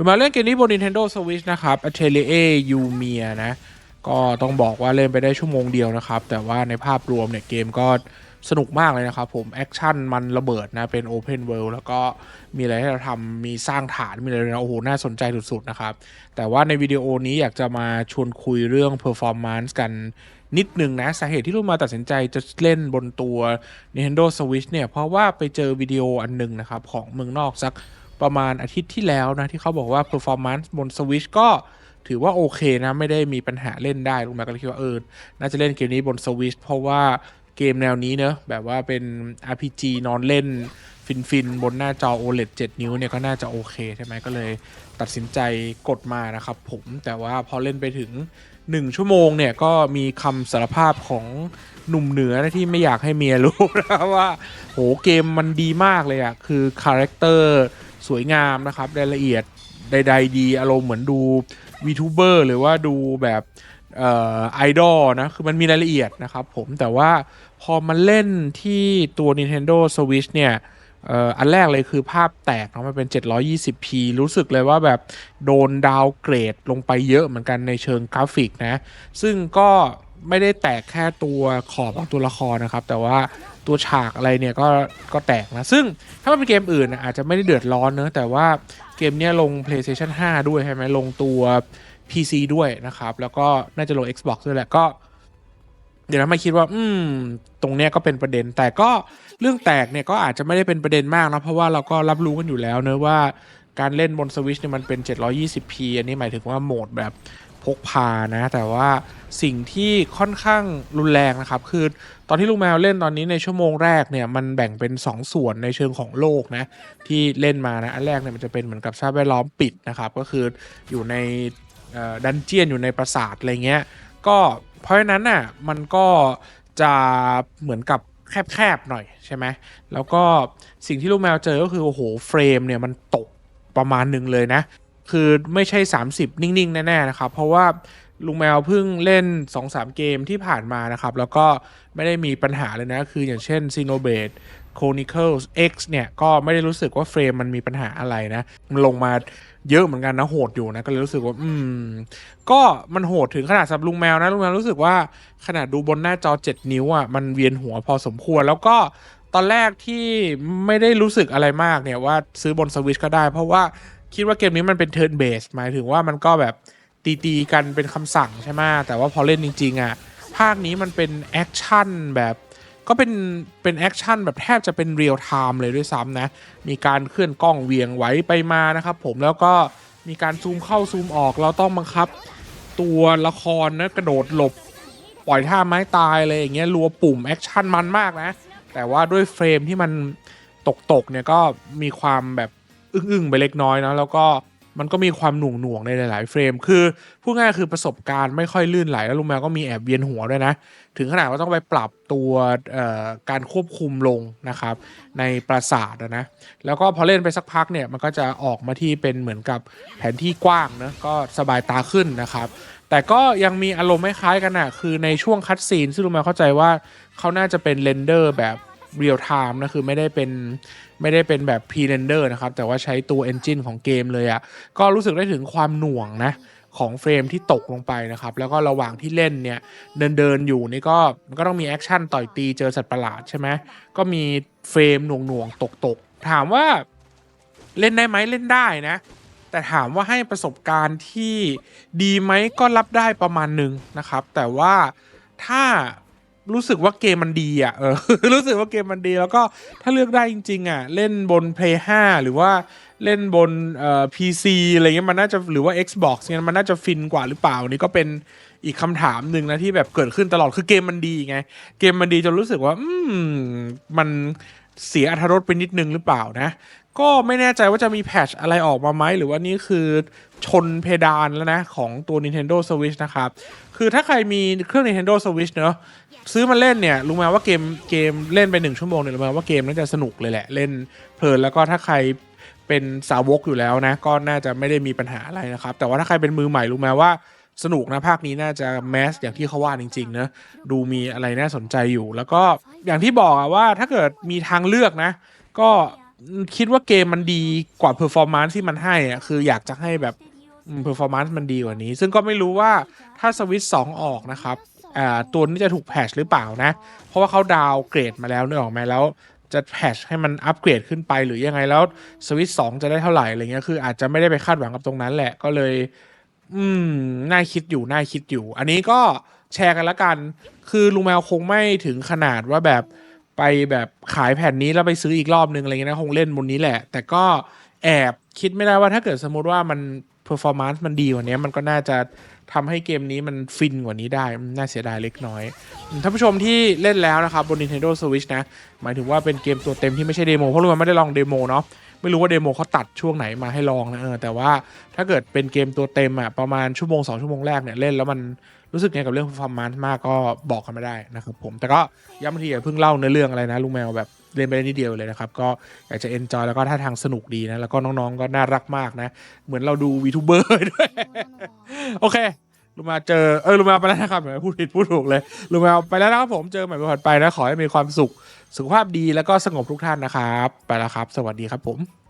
รู้มาเล่นเกมนี้บน Nintendo Switch นะครับ Atelier Umia นะ ก็ต้องบอกว่าเล่นไปได้ชั่วโมงเดียวนะครับ แต่ว่าในภาพรวมเนี่ยเกมก็สนุกมากเลยนะครับผม แอคชั่นมันระเบิดนะ เป็น Open World แล้วก็มีอะไรให้เราทำมีสร้างฐาน มีอะไรนะ โอ้โห น่าสนใจสุดๆนะครับ แต่ว่าในวิดีโอนี้อยากจะมาชวนคุยเรื่อง performance กันนิดนึงนะ สาเหตุที่ลูกมาตัดสินใจจะเล่นบนตัว Nintendo Switch เนี่ย เพราะว่าไปเจอวิดีโออันหนึ่งนะครับ ของเมืองนอกสัก ประมาณอาทิตย์ที่แล้วนะ ที่เขาบอกว่า performance บน Switch ก็ถือว่าโอเคนะ ไม่ได้มีปัญหาเล่นได้ลูกมาก็เลยคิดว่าเออน่าจะเล่นเกมนี้บน Switch เพราะว่าเกมแนวนี้เนอะแบบว่าเป็น RPG นอนเล่นฟินๆ บนหน้าจอ OLED 7 นิ้วเนี่ยก็น่าจะโอเคใช่ไหมก็เลยตัดสินใจกดมานะครับผมแต่ว่าพอเล่นไปถึง 1 ชั่วโมงเนี่ยก็มีคำสารภาพของหนุ่มเหนือนะที่ไม่อยากให้เมียรู้นะว่า โหเกมมันดีมากเลยอะคือคาแรคเตอร์ สวยงามนะครับรายละเอียดใดๆดีอารมณ์เหมือนดู VTuber หรือว่าดูแบบออไอดอลนะคือมันมีรายละเอียดนะครับผมแต่ว่าพอมันเล่นที่ตัว Nintendo Switch เนี่ยอันแรกเลยคือภาพแตกเนาะมันเป็น 720p รู้สึกเลยว่าแบบโดนดาวเกรดลงไปเยอะเหมือนกันในเชิงกราฟิกนะ ซึ่งก็ ไม่ได้แตกแค่ตัวขอบของตัวละครนะครับ แต่ว่าตัวฉากอะไรเนี่ยก็ก็แตกนะ ซึ่งถ้ามันเป็นเกมอื่นอาจจะไม่ได้เดือดร้อนเนอะแต่ว่าเกมเนี้ยลง PlayStation 5 ด้วยใช่ไหมลงตัว PC ด้วยนะครับ แล้วก็น่าจะลง Xbox ด้วยแหละก็ เดี๋ยวนะมาคิดว่า อืม ตรงเนี้ยก็เป็นประเด็น แต่ก็เรื่องแตกเนี่ยก็อาจจะไม่ได้เป็นประเด็นมากนะเพราะว่าเราก็รับรู้กันอยู่แล้วเนอะว่าการเล่นบนสวิชเนี่ยมันเป็น 720p อันนี้หมายถึงว่าโหมดแบบ พกพานะ แต่ว่าสิ่งที่ค่อนข้างรุนแรงนะครับ คือตอนที่ลูกแมวเล่นตอนนี้ในชั่วโมงแรกเนี่ยมันแบ่งเป็น 2 ส่วนในเชิงของโลกนะที่เล่นมานะอันแรกเนี่ยมันจะเป็นเหมือนกับสภาพแวดล้อมปิดนะครับ ก็คืออยู่ในดันเจียนอยู่ในปราสาทอะไรเงี้ยก็เพราะฉะนั้นน่ะมันก็จะเหมือนกับแคบๆหน่อยใช่ไหมแล้วก็สิ่งที่ลูกแมวเจอก็คือโอ้โหเฟรมเนี่ยมันตกประมาณหนึ่งเลยนะ คือไม่ใช่ 30 นิ่ง ๆ แน่ ๆ นะครับ เพราะว่าลุงแมวเพิ่งเล่น 2-3 เกมที่ผ่านมานะครับ แล้วก็ไม่ได้มีปัญหาเลยนะ คืออย่างเช่น Xenoblade Chronicles X เนี่ย ก็ไม่ได้รู้สึกว่าเฟรมมันมีปัญหาอะไรนะ มันลงมาเยอะเหมือนกันนะ โหดอยู่นะ ก็เลยรู้สึกว่า อืม ก็มันโหดถึงขนาดสำหรับลุงแมวนะ ลุงแมวรู้สึกว่าขนาดดูบนหน้าจอ 7 นิ้วอะมันเวียนหัวพอสมควรแล้วก็ตอนแรกที่ไม่ได้รู้สึกอะไรมากเนี่ยว่าซื้อบนสวิชก็ได้ เพราะว่า คิดว่าเกมนี้มันเป็นเทิร์นเบสหมายถึงว่ามันก็แบบตีๆกันเป็นคำสั่งใช่ไหมแต่ว่าพอเล่นจริงๆอะภาคนี้มันเป็นแอคชั่นแบบก็เป็นเป็นแอคชั่นแบบแทบจะเป็นเรียลไทม์เลยด้วยซ้ำนะ มีการเคลื่อนกล้องเวียงไหวไปมานะครับผมแล้วก็มีการซูมเข้าซูมออก เราต้องบังคับ ตัวละครนะกระโดดหลบ ปล่อยท่าไม้ตายอะไรอย่างเงี้ยรัวปุ่มแอคชั่นมันมากนะ แต่ว่าด้วยเฟรมที่มันตกตกเนี่ยก็มีความแบบ อึ้งๆไปเล็กน้อยนะแล้วก็มันก็มีความหน่วงหน่วงๆในหลาย ๆ เฟรม คือพูดง่ายคือประสบการณ์ไม่ค่อยลื่นไหล แล้วลุงแมวก็มีแอบเวียนหัวด้วยนะ ถึงขนาดว่าต้องไปปรับตัวการควบคุมลงนะครับ ในปราสาทนะ แล้วก็พอเล่นไปสักพักเนี่ย มันก็จะออกมาที่เป็นเหมือนกับแผนที่กว้างนะ ก็สบายตาขึ้นนะครับ แต่ก็ยังมีอารมณ์ไม่คล้ายกันอะคือในช่วงคัดซีนซึ่งลุงแมวเข้าใจว่าเขาน่าจะเป็นเรนเดอร์แบบ เรียลไทม์นะคือไม่ได้เป็นไม่ได้เป็นแบบพรีเรนเดอร์นะครับ แต่ว่าใช้ตัวเอนจินของเกมเลยอะก็รู้สึกได้ถึงความหน่วงนะของเฟรมที่ตกลงไปนะครับ แล้วก็ระหว่างที่เล่นเนี่ยเดินเดินอยู่นี่ก็มันก็ต้องมีแอคชั่นต่อยตีเจอสัตว์ประหลาดใช่ไหมก็มีเฟรมหน่วงหน่วงตกตกๆถามว่าเล่นได้ไหมเล่นได้นะ แต่ถามว่าให้ประสบการณ์ที่ดีไหมก็รับได้ประมาณหนึ่งนะครับ แต่ว่าถ้า รู้สึกว่าเกมมันดีอะเออรู้สึกว่าเกมมันดี แล้วก็ถ้าเลือกได้จริง ๆ อะ เล่นบน Play 5 หรือว่าเล่นบนเอ่อ PC อะไรเงี้ยมันน่าจะหรือว่า Xbox เนี่ยมันน่าจะฟินกว่าหรือเปล่านี่ก็เป็นอีกคำถามหนึ่งนะที่แบบเกิดขึ้นตลอดคือเกมมันดีไง เกมมันดีจนรู้สึกว่า อืมมันเสียอรรถรสไปนิดนึงหรือเปล่านะ ก็ไม่แน่ใจว่าจะมีแพทชอะไรออกมาไหม หรือว่านี่คือชนเพดานแล้วนะ ของตัว Nintendo Switch นะครับ คือถ้าใครมีเครื่อง Nintendo Switch เนอะซื้อมาเล่นเนี่ย รู้ไหมว่าเกมเกมเล่นไปหนึ่งชั่วโมงเนี่ยรู้ไหมว่าเกมน่าจะสนุกเลยแหละ เล่นเพลินแล้วก็ถ้าใครเป็นสาวกอยู่แล้วนะ ก็น่าจะไม่ได้มีปัญหาอะไรนะครับ แต่ว่าถ้าใครเป็นมือใหม่รู้ไหมว่าสนุกนะภาคนี้น่าจะแมสอย่างที่เขาว่าจริงๆเนอะดูมีอะไรน่าสนใจอยู่ แล้วก็อย่างที่บอกอะว่าถ้าเกิดมีทางเลือกนะ ก็ คิดว่าเกมมันดีกว่าเพอร์ฟอร์มานซ์ที่มันให้อะคืออยากจะให้แบบเพอร์ฟอร์มานซ์มันดีกว่านี้ ซึ่งก็ไม่รู้ว่าถ้าสวิตสองออกนะครับตัวนี้จะถูกแพชหรือเปล่านะ เพราะว่าเขาดาวเกรดมาแล้วเนื้อออกไหมแล้วจะแพชให้มันอัปเกรดขึ้นไปหรือยังไงแล้วสวิตสองจะได้เท่าไหร่อะไรเงี้ยคืออาจจะไม่ได้ไปคาดหวังกับตรงนั้นแหละก็เลย อืมน่าคิดอยู่น่าคิดอยู่ อันนี้ก็แชร์กันละกัน คือลุงแมวคงไม่ถึงขนาดว่าแบบ ไปแบบขายแผ่นนี้แล้วไปซื้ออีกรอบนึงอะไรเงี้ยนะคงเล่นบนนี้แหละ แต่ก็แอบคิดไม่ได้ว่าถ้าเกิดสมมติว่ามันเพอร์ฟอร์มานซ์มันดีกว่านี้มันก็น่าจะทำให้เกมนี้มันฟินกว่านี้ได้ น่าเสียดายเล็กน้อย ท่านผู้ชมที่เล่นแล้วนะครับ บน Nintendo Switch นะ หมายถึงว่าเป็นเกมตัวเต็มที่ไม่ใช่เดโม เพราะลุงแมวไม่ได้ลองเดโมเนาะ ไม่รู้ว่าเดโมเขาตัดช่วงไหนมาให้ลองนะเออแต่ว่าถ้าเกิดเป็นเกมตัวเต็มอะประมาณชั่วโมงสองชั่วโมงแรกเนี่ยเล่นแล้วมัน รู้สึกไงกับเรื่อง performance มากก็บอกกันไม่ได้นะครับผมแต่ก็ย้ำทีอย่าเพิ่งเล่าเนื้อเรื่องอะไรนะลุงแมวแบบเล่นไปได้นิดเดียวเลยนะครับก็อยากจะ enjoy แล้วก็ท่าทางสนุกดีนะแล้วก็น้องๆก็น่ารักมากนะ เหมือนเราดูวีทูเบอร์ด้วยโอเคลุงมาเจอเออลุงมาไปแล้วนะครับแหมพูดผิดพูดถูกเลยลุงมาไปแล้วนะครับผมเจอใหม่ผ่านไปนะขอให้มีความสุขสุขภาพดีแล้วก็สงบทุกท่านนะครับ ไปแล้วครับ สวัสดีครับผม